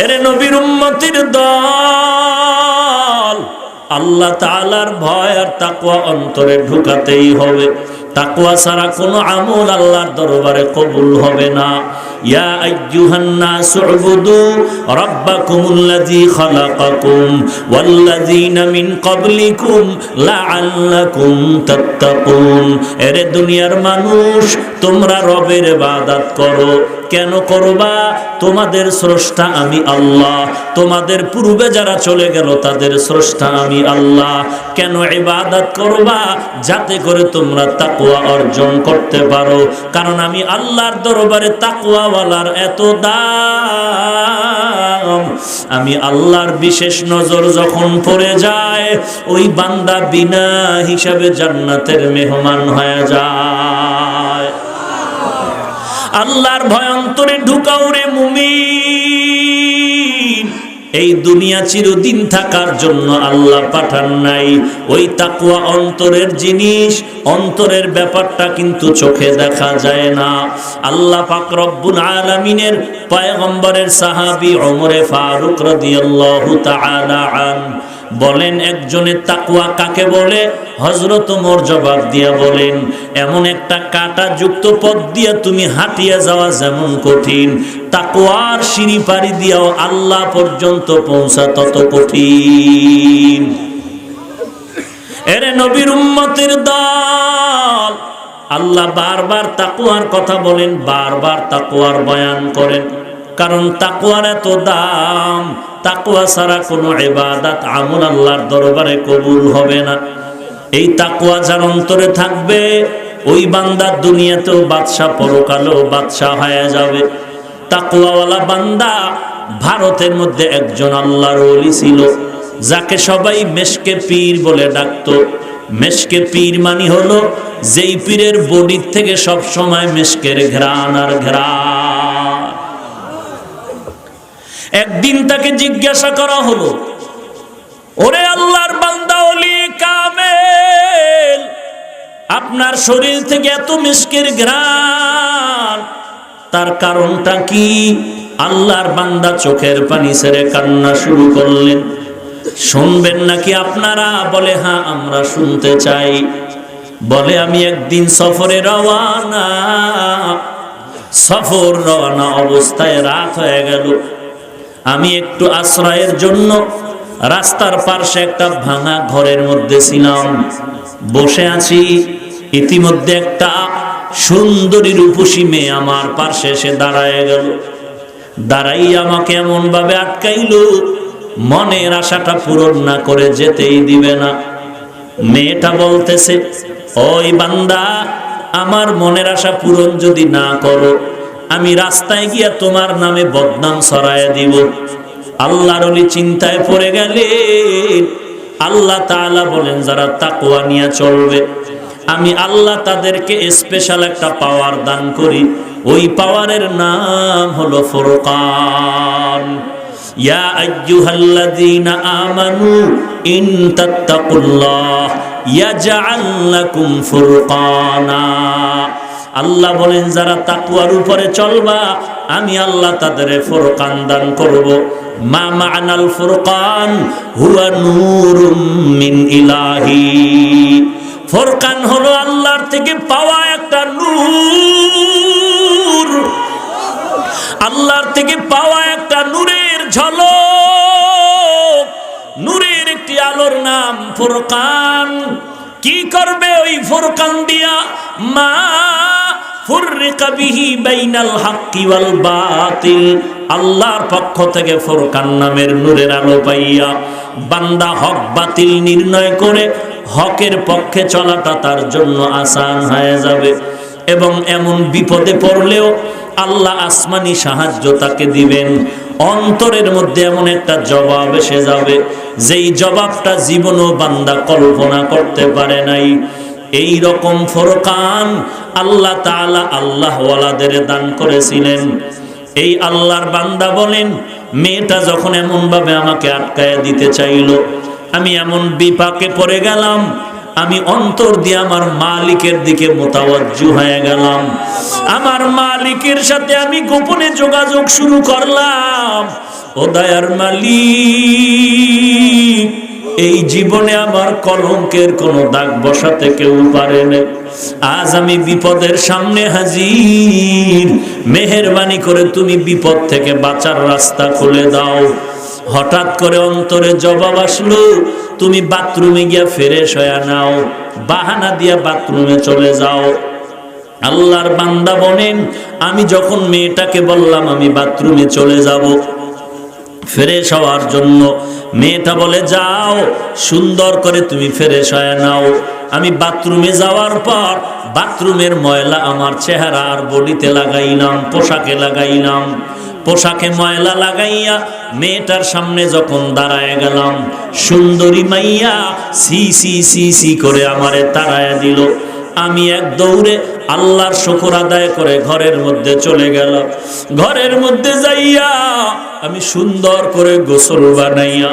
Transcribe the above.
এরে নবীর উম্মতির দল। আল্লাহ তাআলার ভয় আর তাকওয়া অন্তরে ঢুকাতেই হবে। তাকওয়া ছাড়া কোনো আমল আল্লাহর দরবারে কবুল হবে না। ইয়া আইয়ুহান নাস উবুদু রাব্বাকুমুল্লাযী খালাকাকুম ওয়াল্লাযীনা মিন ক্বাবলিকুম লাআল্লাকুম তাত্তাকুন। এরে দুনিয়ার মানুষ তোমরা রবের ইবাদত করো। কেন করবা? তোমাদের স্রষ্টা আমি আল্লাহ। তোমাদের পূর্বে যারা চলে গেল, তাদের স্রষ্টা আমি আল্লাহ। কেন ইবাদত করবা? যাতে করে তোমরা তাকুয়া অর্জন করতে পারো। কারণ আমি আল্লাহর দরবারে তাকওয়াওয়ালার এত দাম। আমি আল্লাহর বিশেষ নজর যখন পড়ে যায়, ওই বান্দা বিনা হিসাবে জান্নাতের মেহমান হয়ে যায়। আল্লাহর ভয়ন্তরে ঢুকাও রে মুমিন। এই দুনিয়া চিরদিন থাকার জন্য আল্লাহ পাঠান নাই। ওই তাকুয়া অন্তরের জিনিস, অন্তরের ব্যাপারটা কিন্তু চোখে দেখা যায় না। আল্লাহ পাক রব্বুল আলামিনের পয়গম্বরের সাহাবী ওমরে ফারুক রাদিয়াল্লাহু তাআলা আন বলেন, একজনের তাকুয়া কাকে বলে? হজরত মোর জবাব দিয়া বলেন, এমন একটা কাটা যুক্ত পথ দিয়া তুমি হাঁটিয়া যাওয়া যেমন কঠিন। তাকুয়ার সিঁড়ি পাড়ি দিয়াও আল্লাহ পর্যন্ত পৌঁছা তত কঠিন। এরে নবীর উম্মতের দল। আল্লাহ বারবার তাকুয়ার কথা বলেন, বারবার তাকুয়ার বয়ান করেন। কারণ তাকুয়ার এত দাম তাকুয়া ছাড়া কোনো এবাদাত আমল আল্লাহর দরবারে কবুল হবে না। এই তাকুয়া যার অন্তরে থাকবে, ওই বান্দার দুনিয়াতেও বাদশাহ পরকালেও বাদশাহ হয়ে যাবে। তাকুয়াওয়ালা বান্দা ভারতের মধ্যে একজন আল্লাহর ওলি ছিল, যাকে সবাই মেশকে পীর বলে ডাকতো। মেশকে পীর মানি হলো, যেই পীরের বডির থেকে সব সময় মেশকের ঘ্রাণ আর ঘ্রাণ। একদিন তাকে জিজ্ঞাসা করা হলো, ওরে আল্লাহর বান্দা, ওলি কামেল, আপনার শরীর থেকে এত মিষ্কের ঘ্রাণ, তার কারণটা কি? আল্লাহর বান্দা চোখের পানি ছেড়ে কান্না শুরু করলেন, শুনবেন নাকি আপনারা? বলে হ্যাঁ আমরা শুনতে চাই। বলে, আমি একদিন সফরে রওয়ানা, সফর রওয়ানা অবস্থায় রাত হয়ে গেল। আমি একটু আশ্রয়ের জন্য রাস্তার পার্শ্বে একটা ভাঙা ঘরের মধ্যে ছিলাম। বসে আছি। ইতিমধ্যে একটা সুন্দরী রূপসী মেয়ে আমার পার্শ্বে এসে দাঁড়ায় গেল। দাঁড়াই আমাকে এমন ভাবে আটকাইল, মনের আশাটা পূরণ না করে যেতেই দিবে না। মেয়েটা বলতেছে, ওই বান্দা, আমার মনের আশা পূরণ যদি না করো আমি রাস্তায় গিয়া তোমার নামে বদনাম ছড়ায় দিব। আল্লাহর অলি চিন্তায় পড়ে গেলেন আল্লাহ তাআলা বলেন, যারা তাকওয়া নিয়ে চলবে, আমি আল্লাহ তাদেরকে স্পেশাল একটা পাওয়ার দান করি। ওই পাওয়ারের নাম হলো ফুরকান। ইয়া আইয়ুহাল্লাযীনা আমানু ইন তাত্তাকুল্লাহ ইয়াজআল লাকুম ফুরকানা। আল্লাহ বলেন, যারা তাকুয়ার উপরে চলবা, আমি আল্লাহ তাদের ফোরকান দান করব। মা মা'নাল ফুরকান, হুয়া নূরুম মিন ইলাহি। ফুরকান হলো আল্লাহর থেকে পাওয়া একটা নূর। আল্লাহর থেকে পাওয়া একটা নূরের ঝলক। নূরের একটি আলোর নাম ফোরকান। কি করবে ওই ফোরকান দিয়া? মা ফুররিকা বিহি বাইনাল হাক্কি ওয়াল বাতিল। আল্লাহর পক্ষ থেকে ফুরকান নামের নূরের আলো পাইয়া বান্দা হক বাতিল নির্ণয় করে হকের পক্ষে চলাটা তার জন্য আসান হয়ে যাবে এবং এমন বিপদে পড়লেও আল্লাহ আসমানি সাহায্য তাকে দিবেন। অন্তরের মধ্যে এমন একটা জবাব এসে যাবে, যেই জবাবটা জীবনও বান্দা কল্পনা করতে পারে নাই। এই রকম ফরকান আল্লাহ তাআলা আল্লাহ ওয়ালাদের দান করেছিলেন। এই আল্লাহর বান্দা বলেন, মেয়েটা যখন এমন ভাবে আমাকে আটকায় দিতে চাইলো, আমি এমন বিপাকে পড়ে গেলাম, আমি অন্তর দিয়ে আমার মালিকের দিকে মোতাবজ্জু হয়ে গেলাম। আমার মালিকের সাথে আমি গোপনে যোগাযোগ শুরু করলাম। ও দয়ার মালিক এই জীবনে আমার কলঙ্কের কোনো দাগ বসাতে কেউ পারে না। আজ আমি বিপদের সামনে হাজির। মেহেরবানি করে তুমি বিপদ থেকে বাঁচার রাস্তা খুলে দাও। হঠাৎ করে অন্তরে জবাব আসলো, তুমি বাথরুমে গিয়া ফ্রেশ হয়ে নাও, বাহানা দিয়া বাথরুমে চলে যাও। আল্লাহর বান্দা বলেন, আমি যখন মেয়েটাকে বললাম আমি বাথরুমে চলে যাব ফ্রেশ হওয়ার জন্য। মেয়েটা বলে, যাও, সুন্দর করে তুমি ফ্রেশ হয়ে নাও। আমি বাথরুমে যাওয়ার পর বাথরুমের ময়লা আমার চেহারা আর বডিতে লাগাইলাম, পোশাকে লাগাইলাম। পোশাকে ময়লা লাগাইয়া মেয়েটার সামনে যখন দাঁড়ায় গেলাম, সুন্দরী মাইয়া সি সি সি সি করে আমারে তাড়ায়া দিল। আমি এক দৌড়ে আল্লাহর শুকুর আদায় করে ঘরের মধ্যে চলে গেল ঘরের মধ্যে যাইয়া আমি সুন্দর করে গোসল বানাইয়া